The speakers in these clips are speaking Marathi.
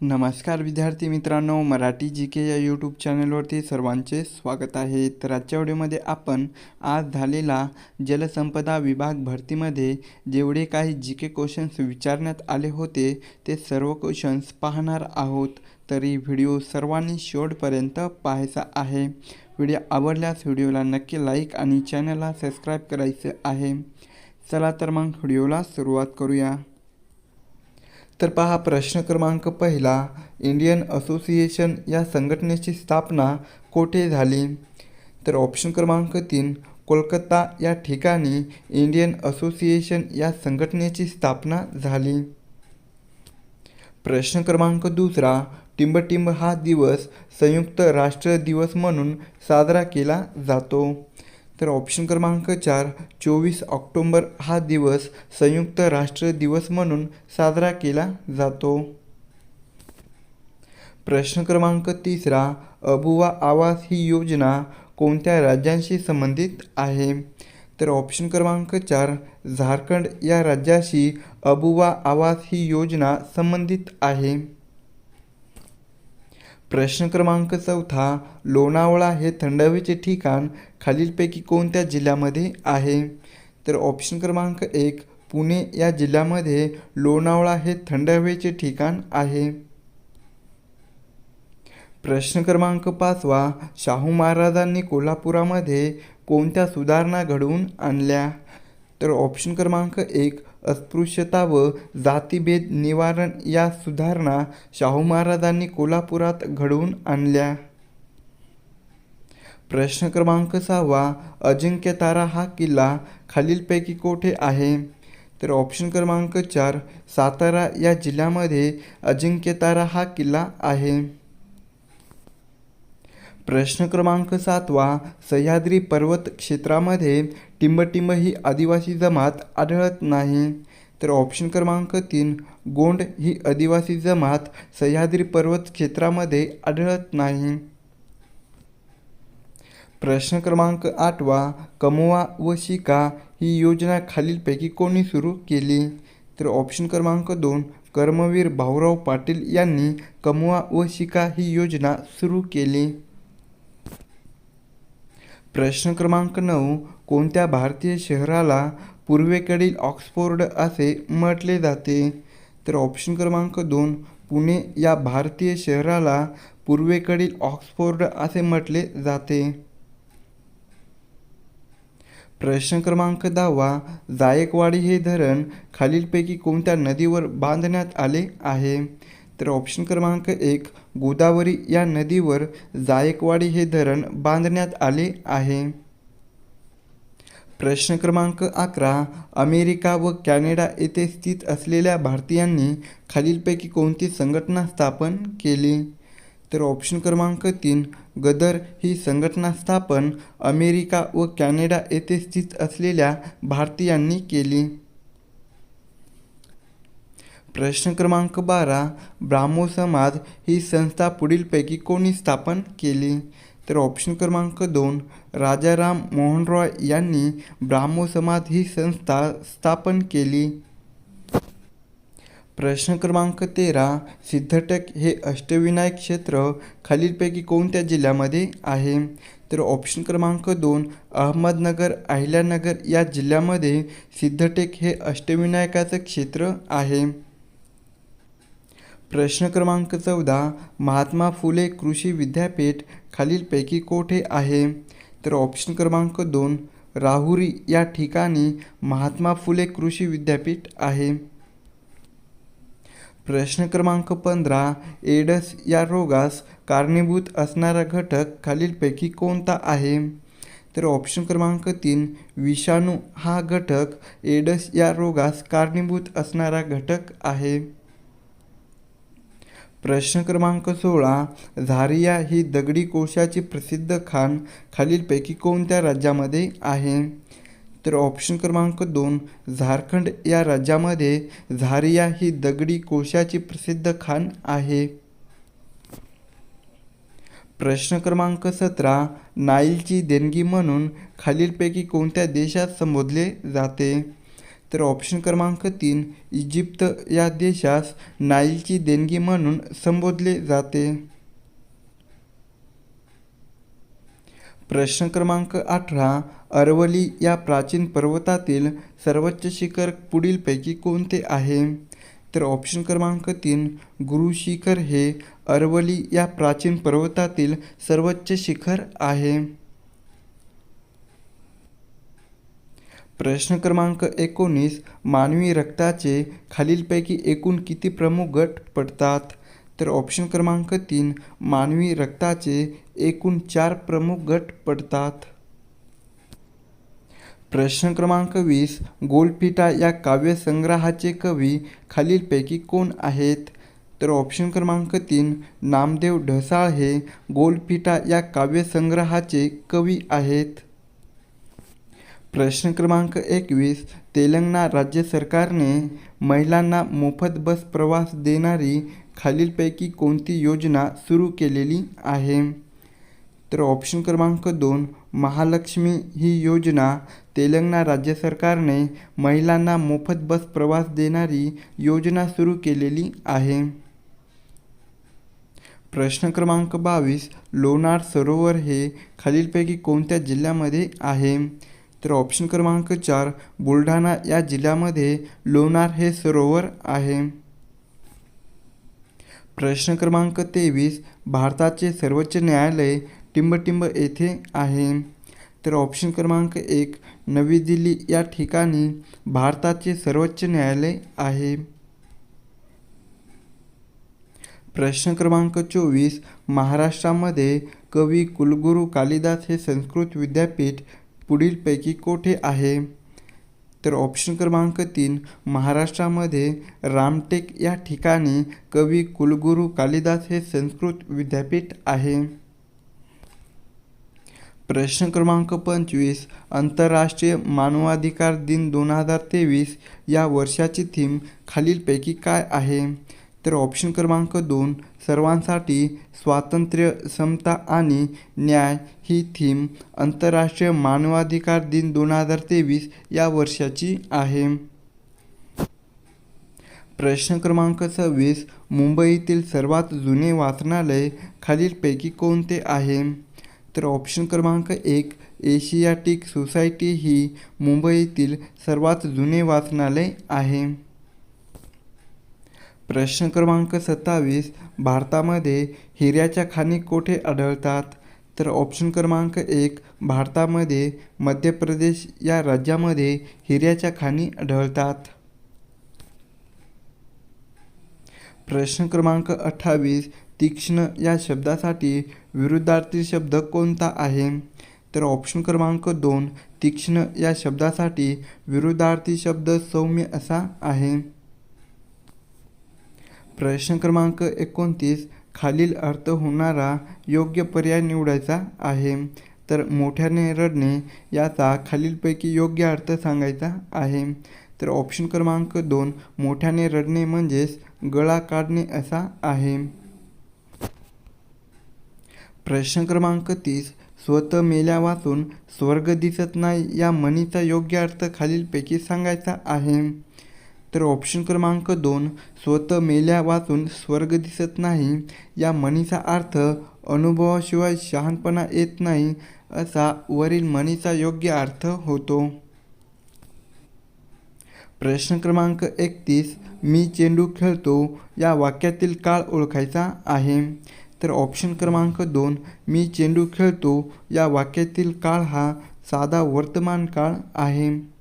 नमस्कार विद्यार्थी मित्रांनो मराठी जी के या यूट्यूब चॅनलवरती सर्वांचे स्वागत आहे. तर आजच्या व्हिडिओमध्ये आपण आज झालेला जलसंपदा विभाग भरतीमध्ये जेवढे काही जी के क्वेश्चन्स विचारण्यात आले होते ते सर्व क्वेश्चन्स पाहणार आहोत. तरी व्हिडिओ सर्वांनी शेवटपर्यंत पाहायचा आहे. व्हिडिओ आवडल्यास व्हिडिओला नक्की लाईक आणि चॅनलला सबस्क्राईब करायचे आहे. चला तर मग व्हिडिओला सुरुवात करूया. तर पहा प्रश्न क्रमांक पहिला इंडियन असोसिएशन या संघटनेची स्थापना कोठे झाली? तर ऑप्शन क्रमांक तीन कोलकाता या ठिकाणी इंडियन असोसिएशन या संघटनेची स्थापना झाली. प्रश्न क्रमांक दुसरा टिंबटिंब हा दिवस संयुक्त राष्ट्र दिवस म्हणून साजरा केला जातो. तर ऑप्शन क्रमांक चार चोवीस ऑक्टोंबर हा दिवस संयुक्त राष्ट्र दिवस म्हणून साजरा केला जातो. प्रश्न क्रमांक तिसरा अबुवा आवास ही योजना कोणत्या राज्यांशी संबंधित आहे? तर ऑप्शन क्रमांक चार झारखंड या राज्याशी अबुवा आवास ही योजना संबंधित आहे. प्रश्न क्रमांक चौथा लोणावळा हे थंड हवेचे ठिकाण खालीलपैकी कोणत्या जिल्ह्यामध्ये आहे? तर ऑप्शन क्रमांक एक पुणे या जिल्ह्यामध्ये लोणावळा हे थंड हवेचे ठिकाण आहे. प्रश्न क्रमांक पाचवा शाहू महाराजांनी कोल्हापुरामध्ये कोणत्या सुधारणा घडवून आणल्या? तर ऑप्शन क्रमांक एक अस्पृश्यता व जातीभेद निवारण या सुधारणा शाहू महाराजांनी कोल्हापुरात घडवून आणल्या. प्रश्न क्रमांक सहावा अजिंक्यतारा हा किल्ला खालीलपैकी कोठे आहे? तर ऑप्शन क्रमांक चार सातारा या जिल्ह्यामध्ये अजिंक्यतारा हा किल्ला आहे. प्रश्न क्रमांक सातवा सह्याद्री पर्वत क्षेत्रामध्ये टिंबटिंब ही आदिवासी जमात आढळत नाही. तर ऑप्शन क्रमांक तीन गोंड ही आदिवासी जमात सह्याद्री पर्वत क्षेत्रामध्ये आढळत नाही. प्रश्न क्रमांक आठवा कमवा व शिका ही योजना खालीलपैकी कोणी सुरू केली? तर ऑप्शन क्रमांक दोन कर्मवीर भाऊराव पाटील यांनी कमवा व शिका ही योजना सुरू केली. प्रश्न क्रमांक नऊ कोणत्या भारतीय शहराला पूर्वेकडील ऑक्सफोर्ड असे म्हटले जाते? तर ऑप्शन क्रमांक दोन पुणे या भारतीय शहराला पूर्वेकडील ऑक्सफोर्ड असे म्हटले जाते. प्रश्न क्रमांक दहावा जायकवाडी हे धरण खालीलपैकी कोणत्या नदीवर बांधण्यात आले आहे? तर ऑप्शन क्रमांक एक गोदावरी या नदीवर जायकवाडी हे धरण बांधण्यात आले आहे. प्रश्न क्रमांक अकरा अमेरिका व कॅनडा येथे स्थित असलेल्या भारतीयांनी खालीलपैकी कोणती संघटना स्थापन केली? तर ऑप्शन क्रमांक तीन गदर ही संघटना स्थापन अमेरिका व कॅनडा येथे स्थित असलेल्या भारतीयांनी केली. प्रश्न क्रमांक बारा ब्राह्मो समाज ही संस्था पुढीलपैकी कोणी स्थापन केली? तर ऑप्शन क्रमांक दोन राजाराम मोहन रॉय यांनी ब्राह्मो समाज ही संस्था स्थापन केली. प्रश्न क्रमांक तेरा सिद्धटेक हे अष्टविनायक क्षेत्र खालीलपैकी कोणत्या जिल्ह्यामध्ये आहे? तर ऑप्शन क्रमांक दोन अहमदनगर अहिल्यानगर या जिल्ह्यामध्ये सिद्धटेक हे अष्टविनायकाचं क्षेत्र आहे. प्रश्न क्रमांक चौदा महात्मा फुले कृषी विद्यापीठ खालीलपैकी कोठे आहे? तर ऑप्शन क्रमांक दोन राहुरी या ठिकाणी महात्मा फुले कृषी विद्यापीठ आहे. प्रश्न क्रमांक पंधरा एडस या रोगास कारणीभूत असणारा घटक खालीलपैकी कोणता आहे? तर ऑप्शन क्रमांक तीन विषाणू हा घटक एडस या रोगास कारणीभूत असणारा घटक आहे. प्रश्न क्रमांक सोळा झारिया ही दगडी कोळशाची प्रसिद्ध खाण खालीलपैकी कोणत्या राज्यामध्ये आहे? तर ऑप्शन क्रमांक दोन झारखंड या राज्यामध्ये झारिया ही दगडी कोळशाची प्रसिद्ध खाण आहे. प्रश्न क्रमांक सतरा नाईलची देणगी म्हणून खालीलपैकी कोणत्या देशात संबोधले जाते? तर ऑप्शन क्रमांक तीन इजिप्त या देशास नाईलची देणगी म्हणून संबोधले जाते. प्रश्न क्रमांक अठरा अरवली या प्राचीन पर्वतातील सर्वोच्च शिखर पुढीलपैकी कोणते आहे? तर ऑप्शन क्रमांक तीन गुरु शिखर हे अरवली या प्राचीन पर्वतातील सर्वोच्च शिखर आहे. प्रश्न क्रमांक एकोणीस मानवी रक्ताचे खालीलपैकी एकूण किती प्रमुख गट पडतात? तर ऑप्शन क्रमांक तीन मानवी रक्ताचे एकूण चार प्रमुख गट पडतात. प्रश्न क्रमांक वीस गोलपिटा या काव्यसंग्रहाचे कवी खालीलपैकी कोण आहेत? तर ऑप्शन क्रमांक तीन नामदेव ढसाळ हे गोलपिटा या काव्यसंग्रहाचे कवी आहेत. प्रश्न क्रमांक एकवीस. तेलंगणा राज्य सरकारने महिलांना मोफत बस प्रवास देणारी खालीलपैकी कोणती योजना सुरू केलेली आहे? तर ऑप्शन क्रमांक दोन महालक्ष्मी ही योजना. तेलंगणा राज्य सरकारने महिलांना मोफत बस प्रवास देणारी योजना सुरू केलेली आहे. प्रश्न क्रमांक बावीस लोणार सरोवर हे खालीलपैकी कोणत्या जिल्ह्यामध्ये आहे? तर ऑप्शन क्रमांक चार बुलढाणा या जिल्ह्यामध्ये लोणार हे सरोवर आहे. प्रश्न क्रमांक तेवीस भारताचे सर्वोच्च न्यायालय टिंबटिंब येथे आहे. तर ऑप्शन क्रमांक एक नवी दिल्ली या ठिकाणी भारताचे सर्वोच्च न्यायालय आहे. प्रश्न क्रमांक चोवीस महाराष्ट्रामध्ये कवी कुलगुरू कालिदास हे संस्कृत विद्यापीठ पुढीलपैकी कोठे आहे? तर ऑप्शन क्रमांक तीन महाराष्ट्रामध्ये रामटेक या ठिकाणी कवी कुलगुरू कालिदास हे संस्कृत विद्यापीठ आहे. प्रश्न क्रमांक पंचवीस आंतरराष्ट्रीय मानवाधिकार दिन दोन हजार तेवीस या वर्षाची थीम खालीलपैकी काय आहे? तर ऑप्शन क्रमांक दोन सर्वांसाठी स्वातंत्र्य समता आणि न्याय ही थीम आंतरराष्ट्रीय मानवाधिकार दिन दोन हजार तेवीस या वर्षाची आहे. प्रश्न क्रमांक सव्वीस मुंबईतील सर्वात जुने वाचनालय खालीलपैकी कोणते आहे? तर ऑप्शन क्रमांक एक एशियाटिक सोसायटी ही मुंबईतील सर्वात जुने वाचनालय आहे. प्रश्न क्रमांक सत्तावीस भारतामध्ये हिऱ्याच्या खाणी कोठे आढळतात? तर ऑप्शन क्रमांक एक भारतामध्ये मध्य प्रदेश या राज्यामध्ये हिऱ्याच्या खाणी आढळतात. प्रश्न क्रमांक अठ्ठावीस तीक्ष्ण या शब्दासाठी विरुद्धार्थी शब्द कोणता आहे? तर ऑप्शन क्रमांक दोन तीक्ष्ण या शब्दासाठी विरुद्धार्थी शब्द सौम्य असा आहे. प्रश्न क्रमांक एकोणतीस खालील अर्थ होणारा योग्य पर्याय निवडायचा आहे. तर मोठ्याने रडणे याचा खालीलपैकी योग्य अर्थ सांगायचा आहे. तर ऑप्शन क्रमांक दोन मोठ्याने रडणे म्हणजेच गळा काढणे असा आहे. प्रश्न क्रमांक तीस स्वतः मेल्या वाचून स्वर्ग दिसत नाही या म्हणीचा योग्य अर्थ खालीलपैकी सांगायचा आहे. तर ऑप्शन क्रमांक दोन स्वतः मेल्या वाचून स्वर्ग दिसत नाही. या म्हणीचा अर्थ अनुभवाशिवाय शहाणपणा येत नाही असा वरील म्हणीचा योग्य अर्थ होतो. प्रश्न क्रमांक एकतीस मी चेंडू खेळतो या वाक्यातील काळ ओळखायचा आहे. तर ऑप्शन क्रमांक दोन मी चेंडू खेळतो या वाक्यातील काळ हा साधा वर्तमान काळ आहे.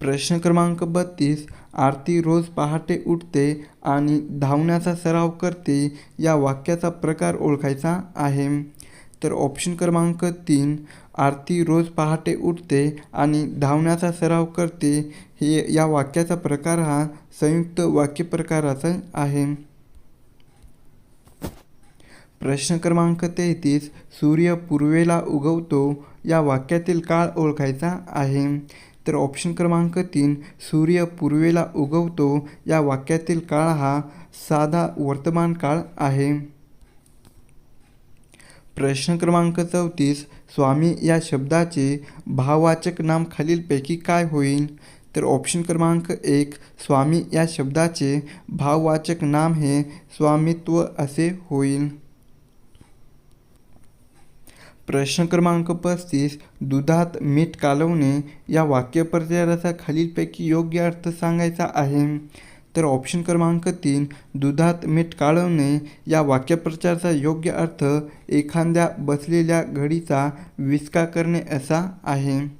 प्रश्न क्रमांक बत्तीस आरती रोज पहाटे उठते आणि धावण्याचा सराव करते या वाक्याचा प्रकार ओळखायचा आहे. तर ऑप्शन क्रमांक तीन आरती रोज पहाटे उठते आणि धावण्याचा सराव करते हे या वाक्याचा प्रकार हा संयुक्त वाक्यप्रकाराचा आहे. प्रश्न क्रमांक तेहतीस सूर्य पूर्वेला उगवतो या वाक्यातील काळ ओळखायचा आहे. तर ऑप्शन क्रमांक तीन सूर्य पूर्वेला उगवतो. या वाक्यातील काळ हा साधा वर्तमान काळ आहे. प्रश्न क्रमांक चौतीस स्वामी या शब्दाचे भाववाचक नाम खालीलपैकी काय होईल? तर ऑप्शन क्रमांक एक स्वामी या शब्दाचे भाववाचक नाम हे स्वामित्व असे होईल. प्रश्न क्रमांक पस्तीस दुधात मीठ कालवणे या वाक्यप्रचाराचा खालीलपैकी योग्य अर्थ सांगायचा आहे. तर ऑप्शन क्रमांक तीन दुधात मीठ काळवणे या वाक्यप्रचाराचा योग्य अर्थ एखाद्या बसलेल्या घडीचा विस्का करणे असा आहे.